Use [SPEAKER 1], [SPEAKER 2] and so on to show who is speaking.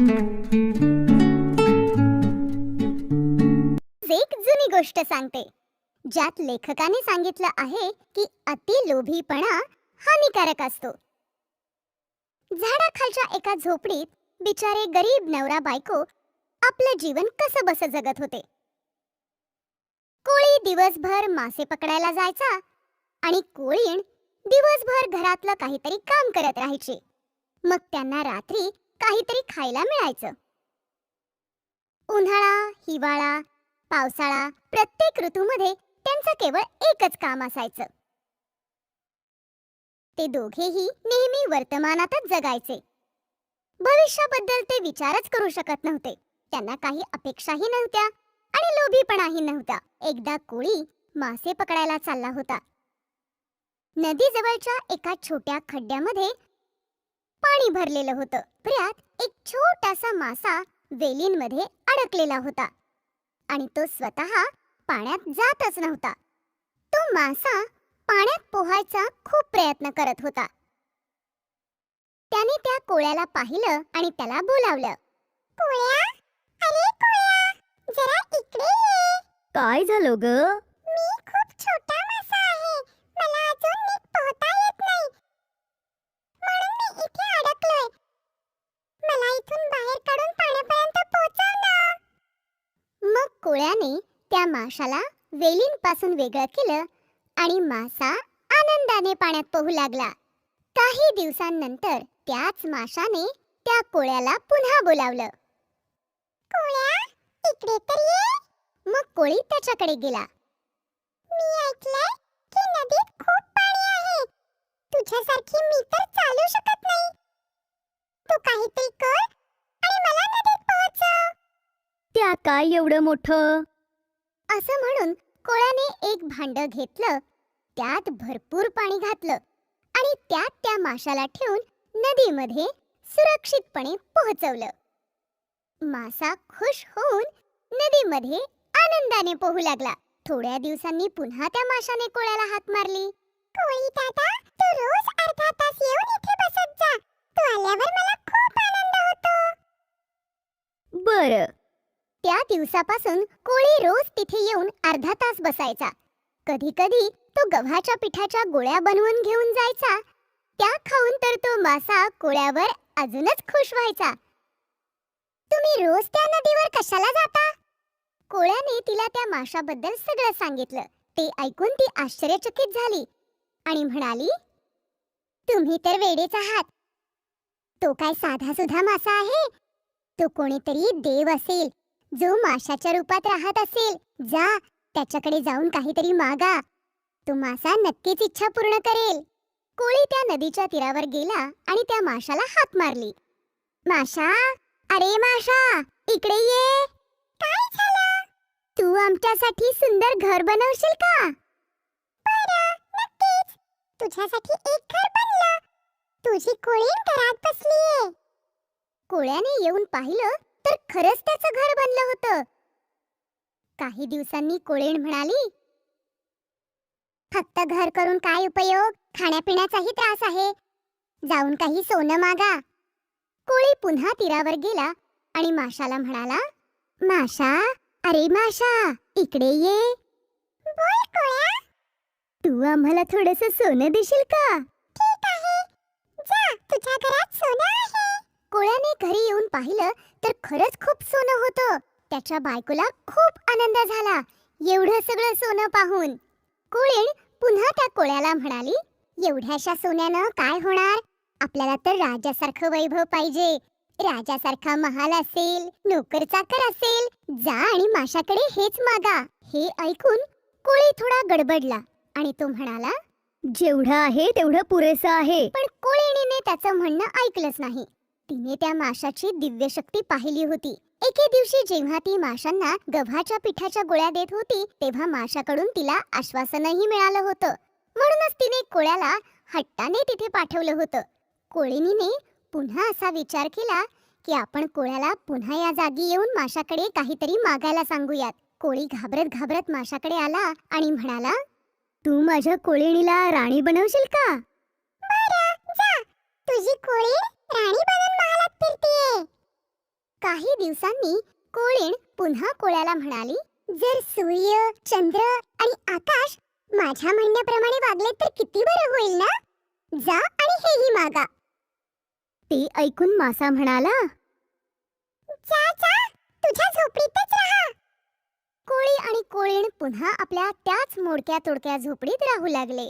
[SPEAKER 1] एक जुनी गोष्ट सांगते. ज्यात लेखकाने सांगितलं आहे की अति लोभीपणा हानिकारक असतो. झाडाखालच्या एका झोपडीत बिचारे गरीब नवरा बायको आपलं जीवन कसं बस जगत होते. कोळी दिवसभर मासे पकडायला जायचा आणि कोळीण दिवसभर घरातलं काहीतरी काम करत राहायची. मग त्यांना रात्री काहीतरी खायला मिळायचं. उन्हाळा हिवाळा पावसाळा प्रत्येक ऋतूमध्ये त्यांचं केवळ एकच काम असायचं. ते दोघेही नेहमी वर्तमानातच जगायचे. भविष्याबद्दल ते विचारच करू शकत नव्हते. त्यांना काही अपेक्षाही नव्हत्या आणि लोभीपणाही नव्हता एकदा कोळी मासे पकडायला चालला होता. नदीजवळच्या एका छोट्या खड्ड्यामध्ये पाणी भरलेलं होतं. त्यात एक छोटासा मासा वेलींमध्ये अडकलेला होता आणि तो स्वतः पाण्यात जातच नव्हता. तो मासा पाण्यात पोहायचा खूप प्रयत्न करत होता. त्याने त्या कोळ्याला पाहिलं आणि त्याला बोलावलं कोळ्या अरे कोळ्या जरा इकडे ये.
[SPEAKER 2] काय झालं ग?
[SPEAKER 1] कोळ्याने त्या माशाला वेलींपासून वेगळं केलं आणि मासा आनंदाने पाण्यात पोहू लागला. काही दिवसांनंतर त्याच माशाने त्या कोळ्याला पुन्हा बोलावलं. कोळ्या इकडे तर ये. मग कोळी त्याच्याकडे गेला. मी ऐकलंय की नदीत खूप पाणी आहे. तुझ्यासारखी मी तर चालू शकत नाही. तू काहीतरी कर आणि मला नदीत
[SPEAKER 2] त्यात काय एवढं मोठं?
[SPEAKER 1] असं म्हणून कोळ्याने एक भांड घेतलं त्यात भरपूर पाणी घातलं आणि त्यात त्या माशाला ठेवून नदीमध्ये सुरक्षितपणे पोहोचवलं. मासा खुश होऊन नदीमध्ये आनंदाने पोहू लागला. थोड्या दिवसांनी पुन्हा त्या माशाने कोळ्याला हात मारली. कोळी दादा तू रोज अर्धा तास येऊन इथे बसत जा. तू आल्यावर मला खूप आनंद होतो.
[SPEAKER 2] बर.
[SPEAKER 1] त्या दिवसापासून कोळी रोज तिथे येऊन अर्धा तास बसायचा. कधी कधी तो गव्हाच्या पिठाच्या गोळ्या बनवून घेऊन जायचा. त्या खाऊन तर तो मासा कोळ्यावर अजूनच खुश व्हायचा. तुम्ही रोज त्या नदीवर कशाला जाता? कोळ्याने तिला त्या माशाबद्दल सगळं सांगितलं. ते ऐकून ती आश्चर्यचकित झाली आणि म्हणाली तुम्ही तर वेडेच आहात. तो काय साधा सुधा मासा आहे? तो कोणीतरी देव असेल. जो माशाच्या रूपात राहत असेल जा त्याच्याकडे जाऊन काहीतरी मागा. तो मासा नक्कीच इच्छा पूर्ण करेल. कोळी त्या नदीच्या तीरावर गेला आणि त्या माशाला हात मारली. माशा अरे माशा इकडे ये. काय झालं? तू आमच्यासाठी सुंदर घर बनवशील का? बरं नक्कीच. तुझ्यासाठी एक घर बनलं. तुझी कोळी घरात बसलीये. कोळ्याने येऊन पाहिलं तर खरंच त्याचं घर बनलं होतं. काही दिवसांनी कोळीण म्हणाली फक्त घर करून काय उपयोग? खाण्यापिण्याचाही त्रास आहे. जाऊन काही सोनं मागा. कोळी पुन्हा तीरावर गेला आणि माशाला म्हणाला माशा अरे माशा इकडे ये. बोल कोळ्या. तू आम्हाला थोडस सोनं देशील का? ठीक आहे. जा तुझ्या घरात सोनं आहे. कोळ्याने घरी येऊन पाहिलं तर खरंच खूप सोनं होतं. त्याच्या बायकोला खूप आनंद झाला. एवढं सगळं सोनं पाहून. कोळीण पुन्हा त्या कोळ्याला म्हणाली एवढ्याशा सोन्यानं काय होणार? आपल्याला तर राजासारखं वैभव पाहिजे. राजासारखा महाल असेल नोकर चाकर असेल जा आणि माशाकडे हेच मागा. हे ऐकून कोळी थोडा गडबडला आणि तो म्हणाला
[SPEAKER 2] जेवढं आहे तेवढं पुरेसं आहे.
[SPEAKER 1] पण कोळीणीने त्याचं म्हणणं ऐकलंच नाही. तिने त्या माशाची दिव्य शक्ती पाहिली होती. एके दिवशी जेव्हा ती माशांना गव्हाच्या पिठाच्या गोळ्या देत होती तेव्हा माशाकडून तिला आश्वासनही मिळालं होतं. म्हणूनच तिने कोळ्याला हट्टाने तिथे पाठवलं होतं. कोळिनीने पुन्हा असा विचार केला की आपण कोळ्याला पुन्हा या जागी येऊन माशाकडे काहीतरी मागायला सांगूयात. कोळी घाबरत घाबरत माशाकडे आला आणि म्हणाला
[SPEAKER 2] तू माझ्या कोळिणीला राणी बनवशील का?
[SPEAKER 1] बरं जा. तुझी कोळी राणी बनून महालात फिरतीये. काही दिवसांनी कोळीण पुन्हा कोळ्याला म्हणाली जर सूर्य चंद्र आणि आकाश माझ्या म्हणण्याप्रमाणे वागले तर किती बरं होईल ना? जा आणि हेही मागा.
[SPEAKER 2] ते ऐकून मासा म्हणाला
[SPEAKER 1] जा जा तुझ्या झोपडीतच राहा. कोळी आणि कोळीण पुन्हा आपल्या त्याच मोडक्या तोडक्या झोपडीत राहू लागले.